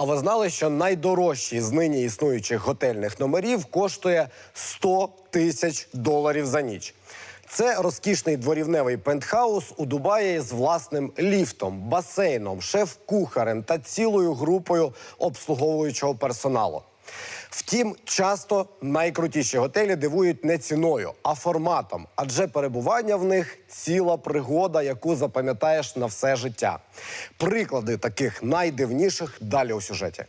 А ви знали, що найдорожчий з нині існуючих готельних номерів коштує 100 тисяч доларів за ніч. Це розкішний дворівневий пентхаус у Дубаї з власним ліфтом, басейном, шеф-кухарем та цілою групою обслуговуючого персоналу. Втім, часто найкрутіші готелі дивують не ціною, а форматом, адже перебування в них ціла пригода, яку запам'ятаєш на все життя. Приклади таких найдивніших далі у сюжеті.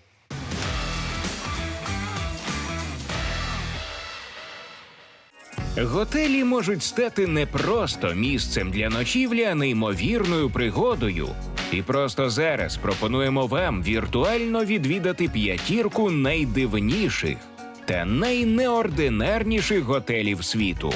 Готелі можуть стати не просто місцем для ночівлі, а неймовірною пригодою. І просто зараз пропонуємо вам віртуально відвідати п'ятірку найдивніших та найнеординарніших готелів світу.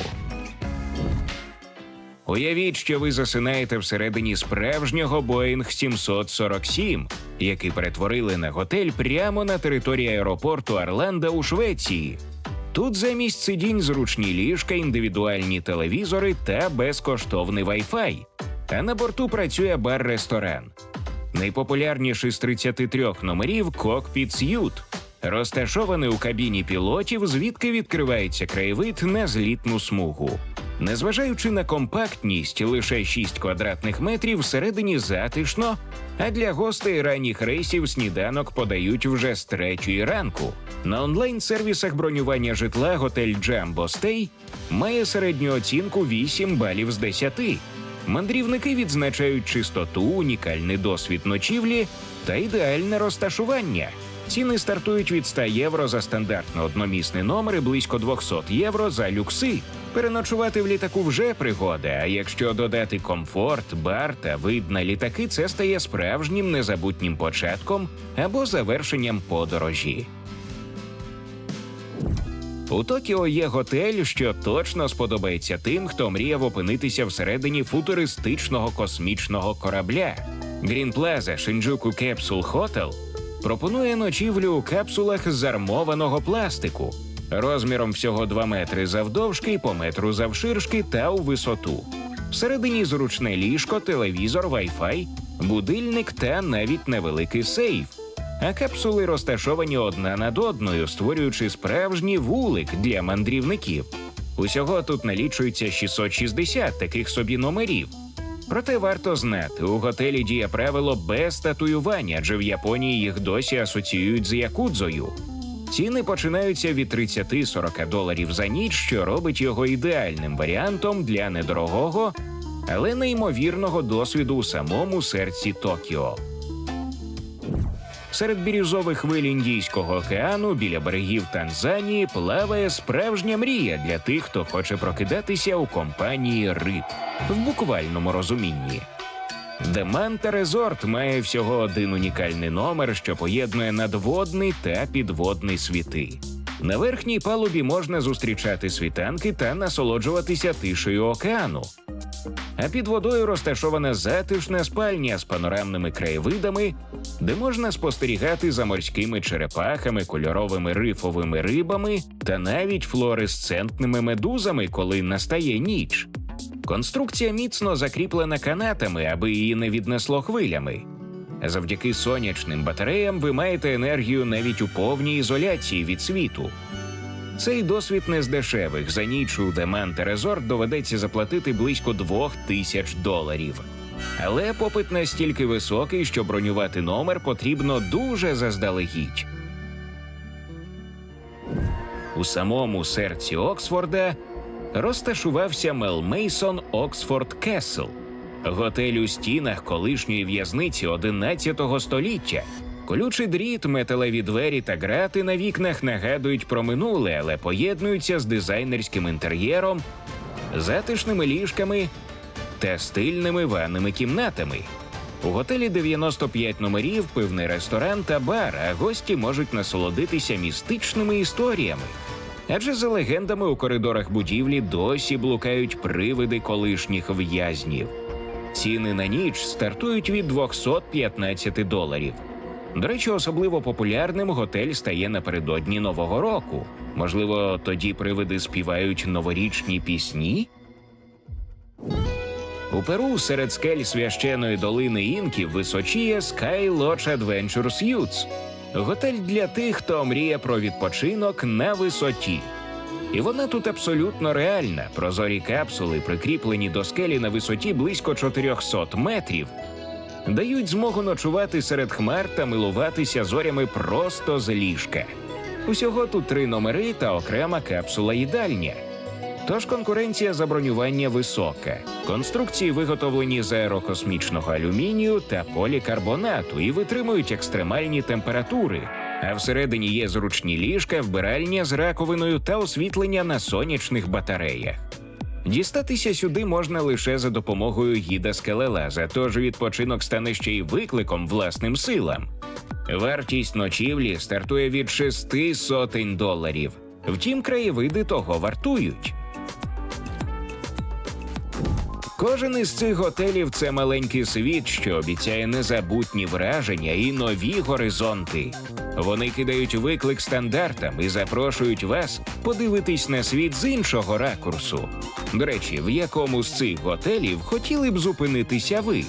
Уявіть, що ви засинаєте всередині справжнього Боїнг 747, який перетворили на готель прямо на території аеропорту Орландо у Швеції. Тут замість сидінь зручні ліжка, індивідуальні телевізори та безкоштовний Wi-Fi. А на борту працює бар-ресторан. Найпопулярніший з 33 номерів Cockpit Suite, розташований у кабіні пілотів, звідки відкривається краєвид на злітну смугу. Незважаючи на компактність, лише 6 квадратних метрів всередині затишно, а для гостей ранніх рейсів сніданок подають вже з третьої ранку. На онлайн-сервісах бронювання житла готель Jumbo Stay має середню оцінку 8 балів з 10. Мандрівники відзначають чистоту, унікальний досвід ночівлі та ідеальне розташування. Ціни стартують від 100 євро за стандартно одномісний номер і близько 200 євро за люкси. Переночувати в літаку вже пригода. А якщо додати комфорт, бар та вид на літаки, це стає справжнім незабутнім початком або завершенням подорожі. У Токіо є готель, що точно сподобається тим, хто мріяв опинитися всередині футуристичного космічного корабля. Green Plaza Shinjuku Capsule Hotel пропонує ночівлю у капсулах з армованого пластику розміром всього 2 метри завдовжки по метру завширшки та у висоту. Всередині зручне ліжко, телевізор, Wi-Fi, будильник та навіть невеликий сейф. А капсули розташовані одна над одною, створюючи справжній вулик для мандрівників. Усього тут налічується 660 таких собі номерів. Проте варто знати, у готелі діє правило без татуювання, адже в Японії їх досі асоціюють з якудзою. Ціни починаються від 30-40 доларів за ніч, що робить його ідеальним варіантом для недорогого, але неймовірного досвіду у самому серці Токіо. Серед бірюзових хвиль Індійського океану біля берегів Танзанії плаває справжня мрія для тих, хто хоче прокидатися у компанії риб в буквальному розумінні. Деманта Резорт має всього один унікальний номер, що поєднує надводний та підводний світи. На верхній палубі можна зустрічати світанки та насолоджуватися тишею океану. А під водою розташована затишна спальня з панорамними краєвидами, де можна спостерігати за морськими черепахами, кольоровими рифовими рибами та навіть флуоресцентними медузами, коли настає ніч. Конструкція міцно закріплена канатами, аби її не віднесло хвилями. Завдяки сонячним батареям ви маєте енергію навіть у повній ізоляції від світу. Цей досвід не з дешевих. За ніч у Деманте Резорт доведеться заплатити близько двох тисяч доларів. Але попит настільки високий, що бронювати номер потрібно дуже заздалегідь. У самому серці Оксфорда розташувався Мел Мейсон Оксфорд Кесл, готель у стінах колишньої в'язниці 11 століття. Колючий дріт, металеві двері та грати на вікнах нагадують про минуле, але поєднуються з дизайнерським інтер'єром, затишними ліжками та стильними ванними кімнатами. У готелі 95 номерів, пивний ресторан та бар, а гості можуть насолодитися містичними історіями. Адже за легендами у коридорах будівлі досі блукають привиди колишніх в'язнів. Ціни на ніч стартують від 215 доларів. До речі, особливо популярним готель стає напередодні Нового року. Можливо, тоді привиди співають новорічні пісні? У Перу серед скель священої долини інків височіє Sky Lodge Adventure Suites. Готель для тих, хто мріє про відпочинок на висоті. І вона тут абсолютно реальна. Прозорі капсули, прикріплені до скелі на висоті близько 400 метрів, дають змогу ночувати серед хмар та милуватися зорями просто з ліжка. Усього тут три номери та окрема капсула їдальня. Тож конкуренція за бронювання висока. Конструкції виготовлені з аерокосмічного алюмінію та полікарбонату і витримують екстремальні температури. А всередині є зручні ліжка, вбиральня з раковиною та освітлення на сонячних батареях. Дістатися сюди можна лише за допомогою гіда скелелаза, тож відпочинок стане ще й викликом власним силам. Вартість ночівлі стартує від шести сотень доларів. Втім, краєвиди того вартують. Кожен із цих готелів це маленький світ, що обіцяє незабутні враження і нові горизонти. Вони кидають виклик стандартам і запрошують вас подивитись на світ з іншого ракурсу. До речі, в якому з цих готелів хотіли б зупинитися ви?